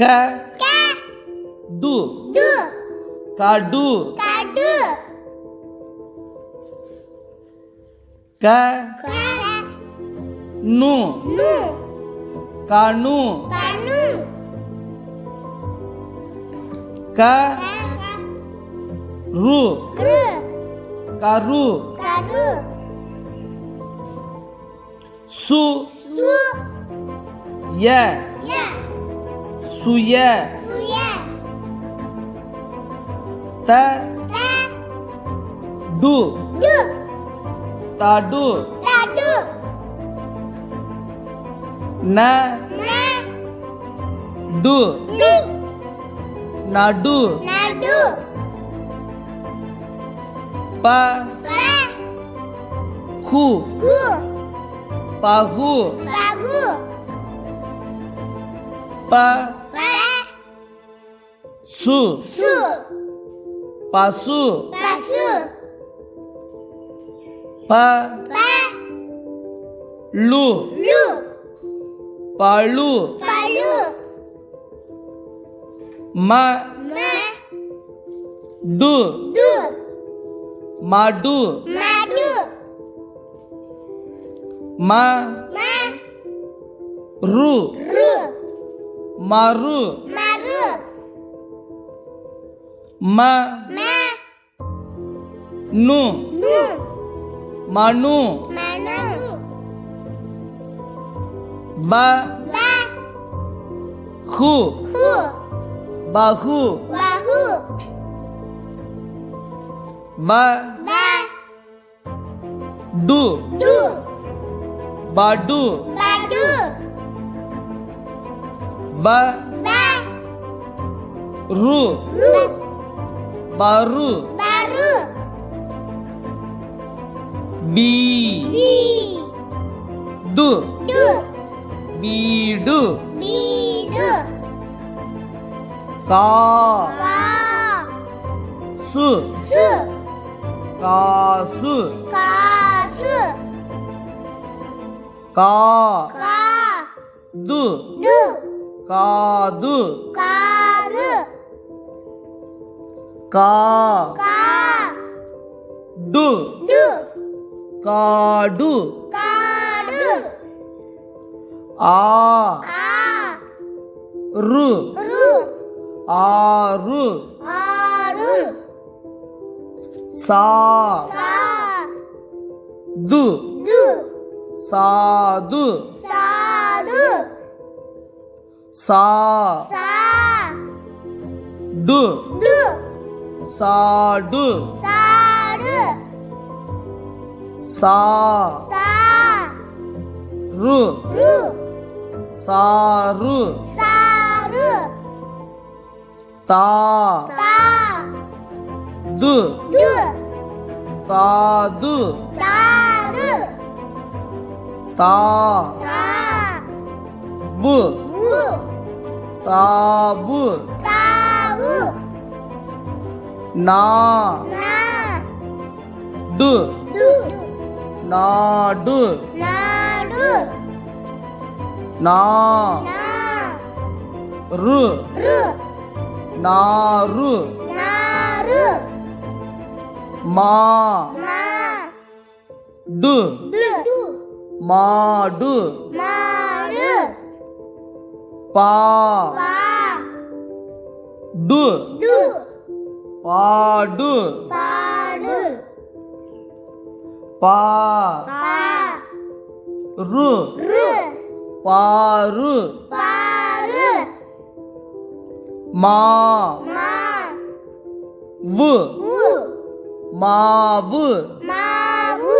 k, du, kardu, k, nu, karnu, k, ru, karu. Karu. Su. Su. Ya. Ya சுய சுய த the to to தடு தடு ந ந டு நு நடு நடு ப ப கு கு பகு பகு ப Su. Su. Pasu. Pasu. Pa. Pa. Lu. Lu. Palu. Palu. Ma. Ma. Du. Du. Madu. Madu. Ma. Ma. Ru. Ru. मरु मरु म म नु नु मनु मनु ब ब खु खु बाहु बाहु ब ब डु डु बाडु बाडु Ba. Ba. Ru. Ru. Baru. Baru. Bi. Bi. Du. Du. bi du bi du Ka. Ka. Su. Su. ka su Ka. Ka. Du. Du. காது. காது. கா. கா. டு. டு. காடு. காடு. ஆ. ரு. ரு. ஆறு. ஆறு. சா. டு. சாடு சா சா ரு. சாரு தா. தா. து. டு. தாது தா. வு. தாபு தாவு. நா. டு. நாடு. நாடு. நா. ரு. ரு. நாரு நாரு மா. மா. டு டு மாடு. மாடு பா. டு. பாடு. பாடு. பா. ரு. ரு. பாரு. பாரு. மா. மா. வு. வு. மாவு மாவு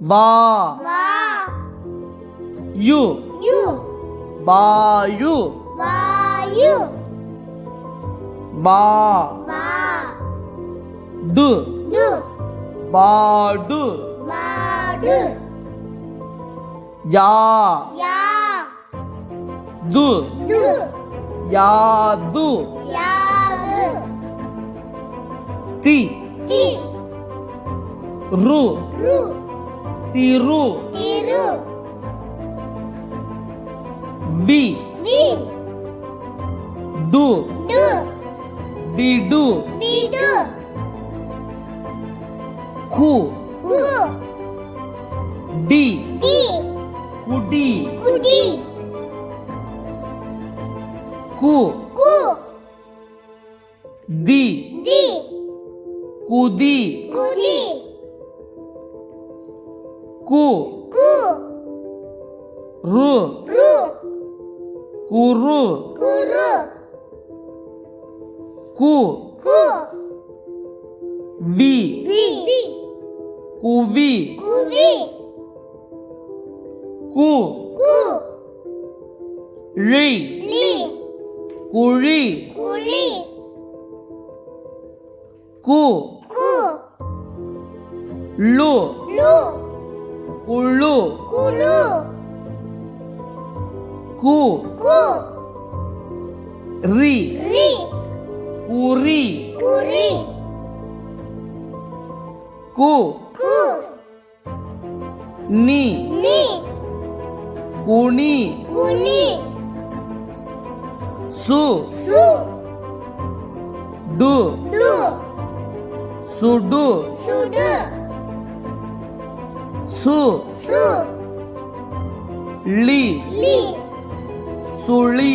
வா. யு. யு. வாயு. வாயு. வா. டு டு பாடு வாடு. யா. யா. து. து. யாது. யாது. தி. தி. ரு. ரு. திரு. திரு. వి డు డిడు కు డి కుడి కు ది కుది కుది కు ரி உரி. கு. நீ. குனி. சு. டு. சுடு. சு. லி. சுளி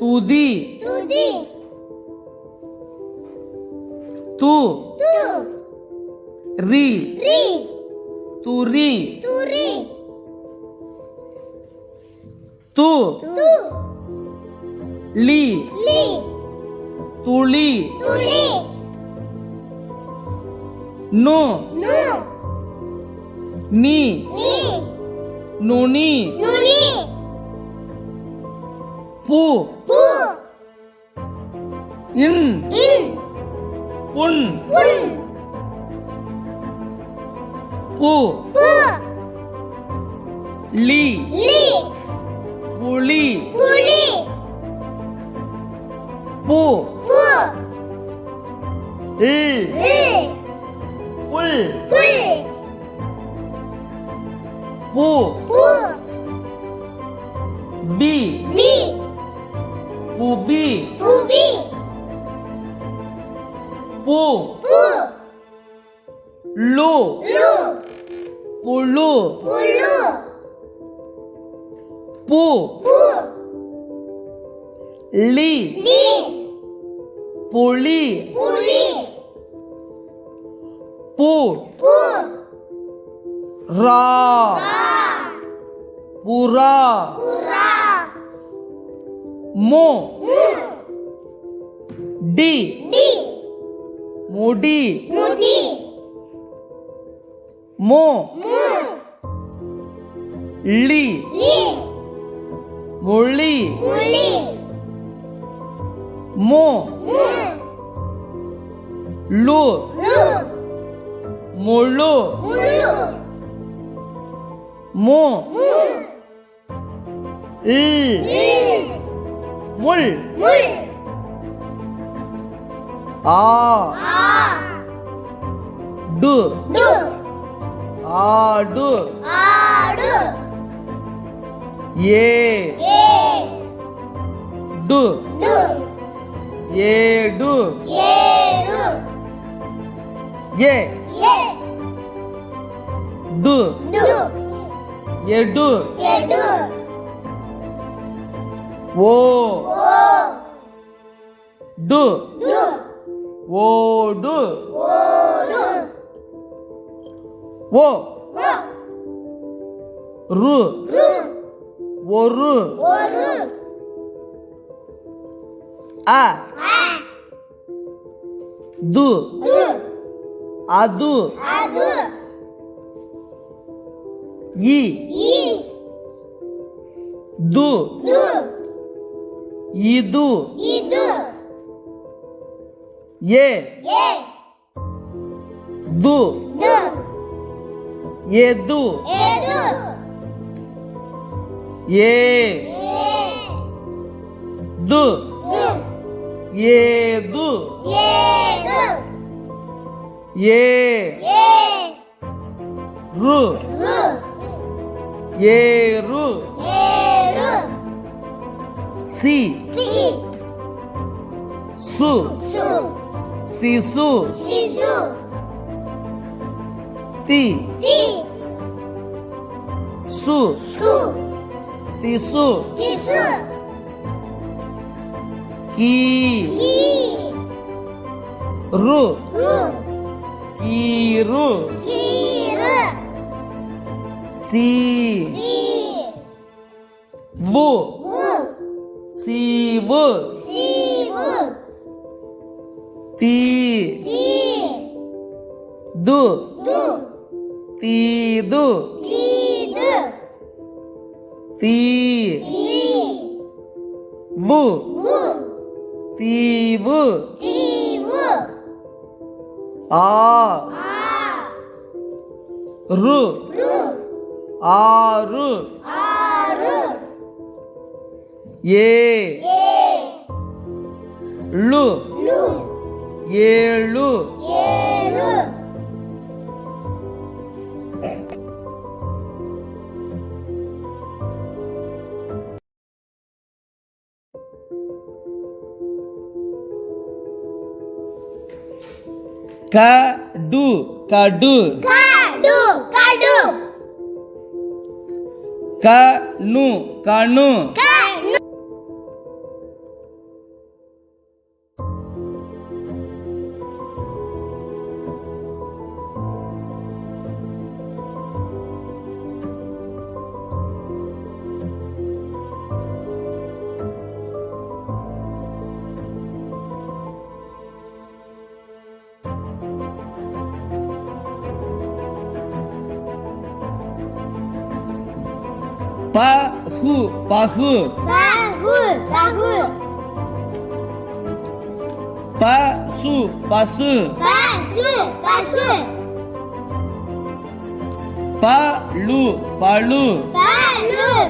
ತುದಿ ತುದಿ ತು ತು ರಿ ರಿ ತುರಿ ತುರಿ ತು ತು ಲಿ ಲಿ ತುಳಿ ತುಳಿ ನು ನು ನಿ ನಿ ನುನಿ ನುನಿ ಪು இன். புன். பூ. லி. புலி. பூ. இல் புல். பூ. பி. புபி புபி Po. Po. Lo. Lo. Polo. Li. Li. Poli. Poli. Ra. Pura. Mo. Di. முடி முடி மோ லி மொழி மோ லு முழு மோ 물, 물. ఆ. డు. ఆడు ఆడు ఏ. ఏ. డు. డు. ఏడు. ఏడు. ఏ. ఏ. డు. డు. ఎడు. ఎడు. ఓ. ఓ. డు. డు. ஓடு. ஓ. ரு. ஒரு. அ. து. அது. இ. து. இது. இது. ఏ? దు. ఏ ఎదు ఏ దు. ఏదు ఏ. రు. ఏరు సి. సు. సు. Sisu. Sisu. Ti. Ti. Su. Su. Tisu. Tisu. Ki. Ki. Ru. Ru. Kiru. Kiru. Si. Si. Vu. Vu. Sivu. Sivu. ती दु ती दु ती वु ती वु आ रु आरु ये लु ಏಳು ಏಳು ಕಡು ಕಡು ಕಾಡು ಕಾಡು ಕನು ಕಣು பகு பகு. பகு பசு பசு. பசு பசு. பழு பழு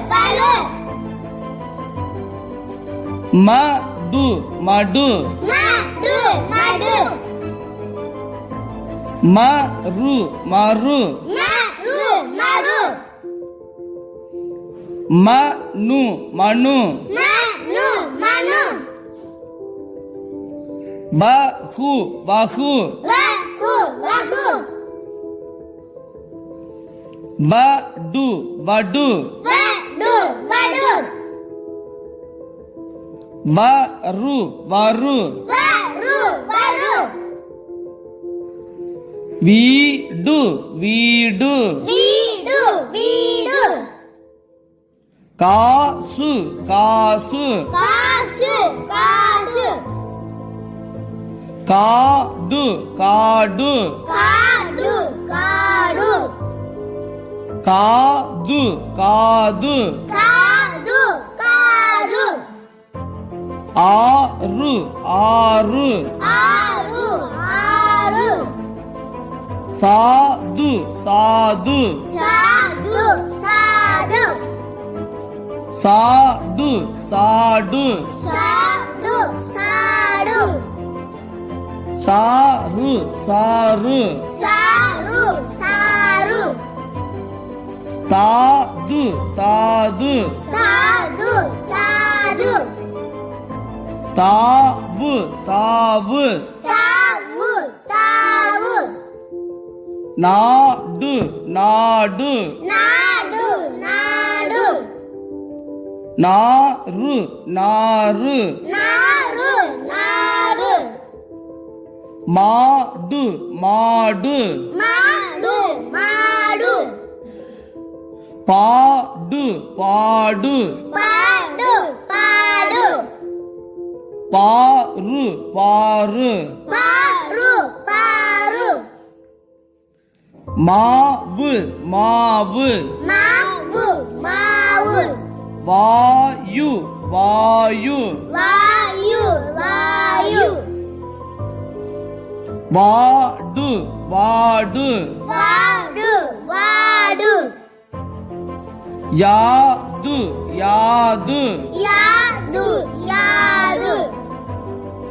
மடு. மடு மடு. மரு மரு மனு மனு. வஹு வஹு. வடு வடு. வரு வரு. வீடு வீடு. வீடு காசு காசு. காசு காசு. காடு காடு. காடு காடு. காது காது. காது காது. ஆறு ஆறு. ஆறு ஆறு. சாது சாது. சாது சாடு. சாடு. சாரு சாரு சாரு சாரு தாது தாது. தாது தாது. தாவு தாவு. தாவு தாவு. நாடு நாடு. நாடு நாரு நாறு. மாடு மாடு. மாடு பாடு பாடு. பாடு பாடு. பாரு பாரு பாரு பாரு மாவு மாவு. மா வாயு வாயு. வாயு வாயு. வாடு வாடு. வாடு வாடு. யாது யாது. யாது யாது.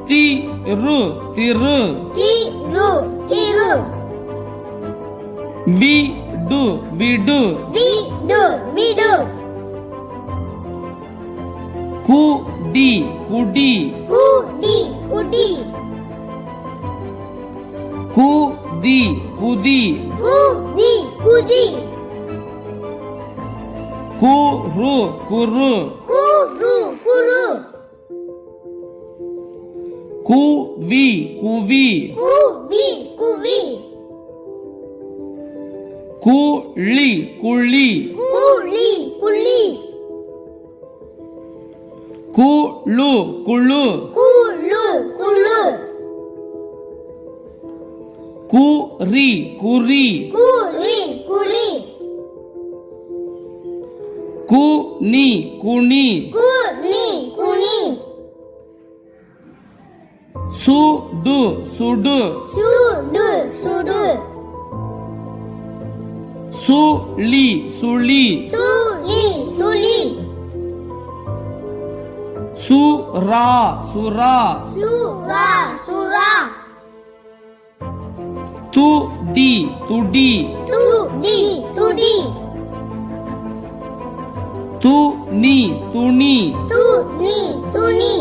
திரு திரு. திரு திரு. விடு விடு. விடு விடு. குடி குடி குடி குடி குதி குதி குதி குதி குரு குரு குரு குரு குவி குவி குவி குவி குழி குழி குளி குழு குழு குளு குளு குறி குறி குளி குளி குனி குனி குனி குனி சுடு சுடு சுடு சுடு சுளி சுளி சுளி சுளி சுரா சுரா சுரா சுரா துடி துடி துடி துடி துணி துணி துணி துணி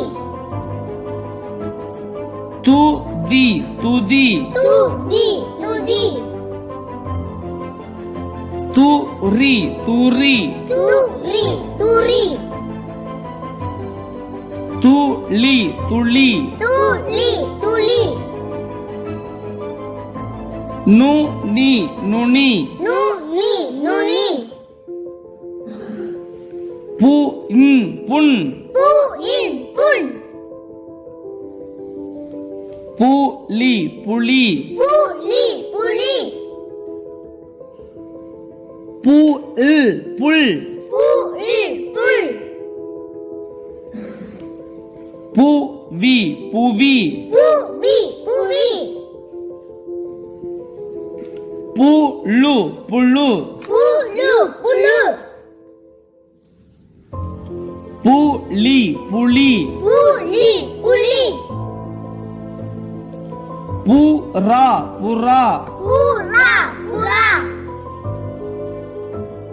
துதி துதி துதி துதி துரி துரி துரி துரி துளி துளி. துளி துளி. நுனி நுனி. நுனி நுனி. பு இன் புண் புயின் புண் புலி புலி. புலி புலி. பு இல் புல் புல். புவி புவி. புவி புழு புழு. புலு புலு. புறா புறா.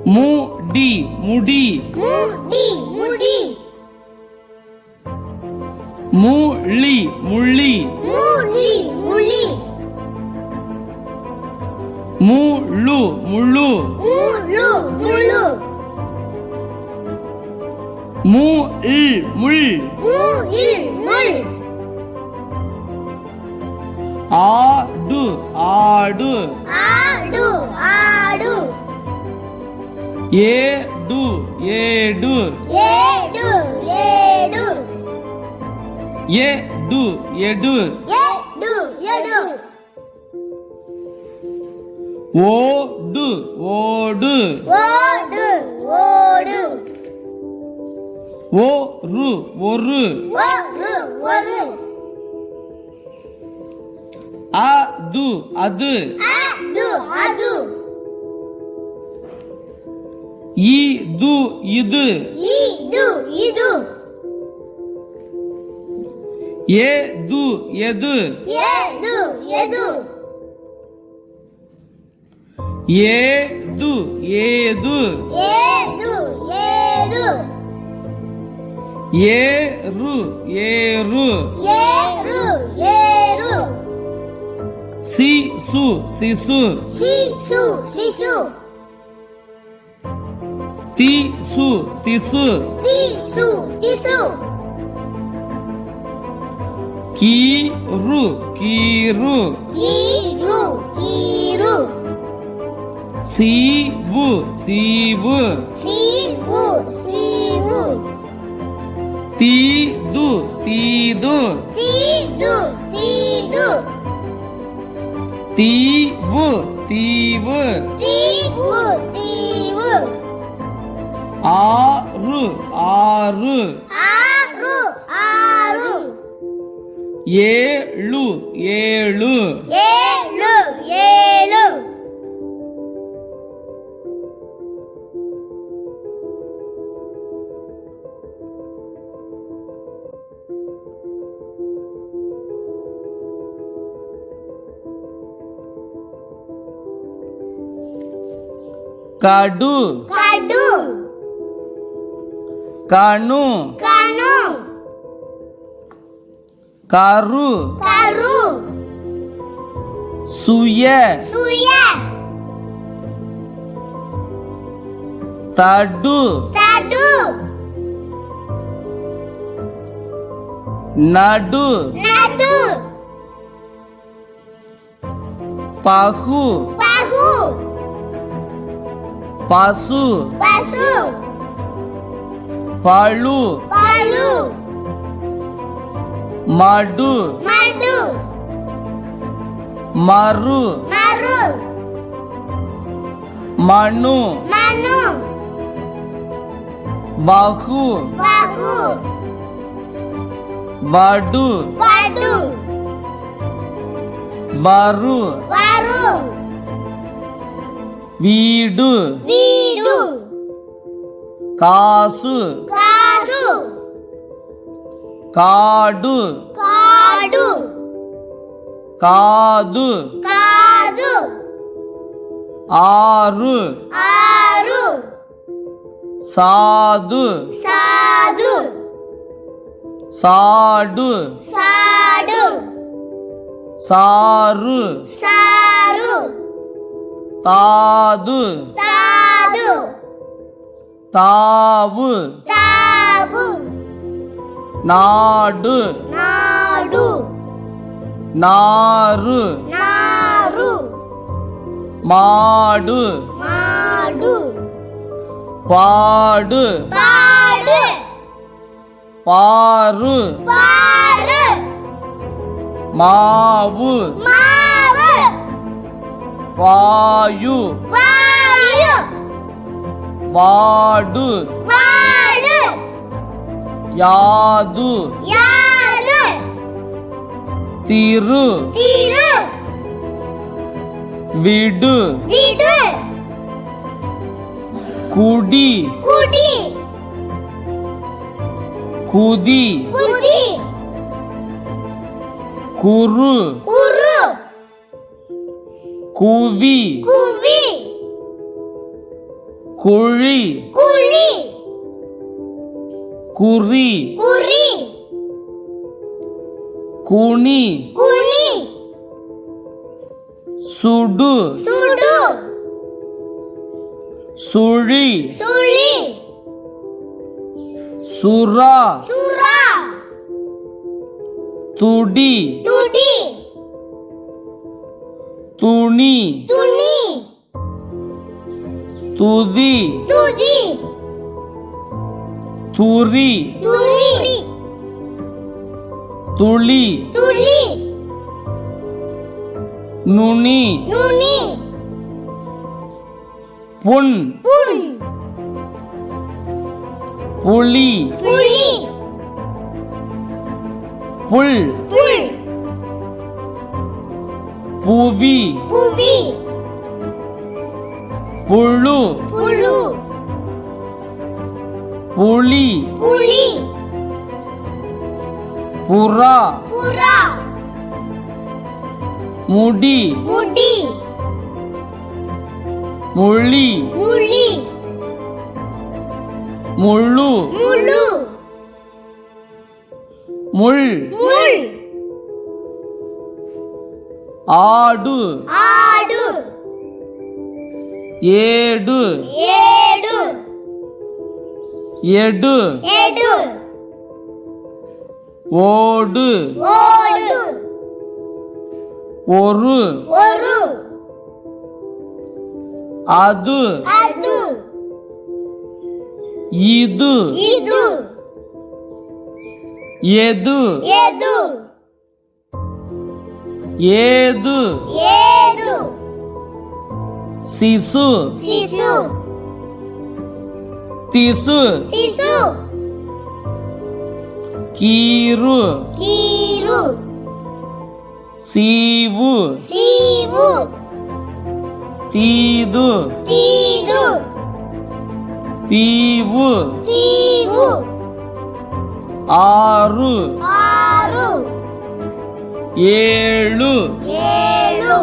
முடி முடி. முடி முள்ளி முள்ளி முளி முளி முழு முழு. முழு முழு. முள் முள். முயில் முள். ஆடு ஆடு. ஆடு ஆடு. ஏடு ஏடு. ஏடு ஏடு. எடு எடு. எடு ஓடு ஓடு. ஓடு ஓடு. ஒரு ஒரு. ஒரு அது அது. அது இது இது. ఏదు ఎదు. ఏదు ఏదు. ఏదు ఏరు ఏరు. సిసు సిసు. సిసు సిసు. తీసు తీసు. తీసు తీసు. கீரு கீரு கீரு கீரு சீவு சீவு சீவு சீவு தீது தீது தீது தீது தீவு தீவு தீவு தீவு ஆறு ஆறு ஏழு ஏழு. ஏழு ஏழு. கடு. கடு. கணு. கணு karu. Karu. Suye. Suye. Tadu. Tadu. Nadu. Nadu. Pahu. Pahu. Pasu. Pasu. Palu. Palu. మడు మడు మరు మరు మను మను బహు బహు వడు వడు వరు వరు వీడు వీడు కాసు కా కాడు కాడు కాదు కాదు ఆరు ఆరు సాదు సాదు సాడు సాడు సారు సారు తాదు తాదు తావు తావు நாடு. நாடு. நாறு. நாறு. மாடு. மாடு. பாடு. பாடு. பாரு பாரு மாவு. மாவு. வாயு. வாயு. வாடு. யாது? யாது திரு. திரு. விடு. விடு. குடி. குடி. குதி. குதி. குரு குரு குவி. குவி. குழி. குழி. குறி. குறி. குனி. குனி. சுடு. சுடு. சுழி. சுழி. சுறா. சுறா. துடி. துடி. துணி. துணி. துதி. துதி. तुरी तुरी तुली तुली नूनी। नूनी। पुन। पुन। पुली। पुली। पुल। पुल। पूवी। पूवी। पुल्लू। पुल्लू। புலி. புலி. புறா. புறா. முடி. முடி. மொழி மொழி முழு முழு முள். முள். ஆடு. ஆடு. ஏடு. ஏடு எடு எடு ஓடு ஓடு ஒரு ஒரு அது அது இது இது எது எது ஏது ஏது சிசு சிசு తిసు తిసు కీరు కీరు సీవు సీవు తీదు తీదు తీవు తీవు ఆరు ఆరు ఏళ్ళు ఏళ్ళు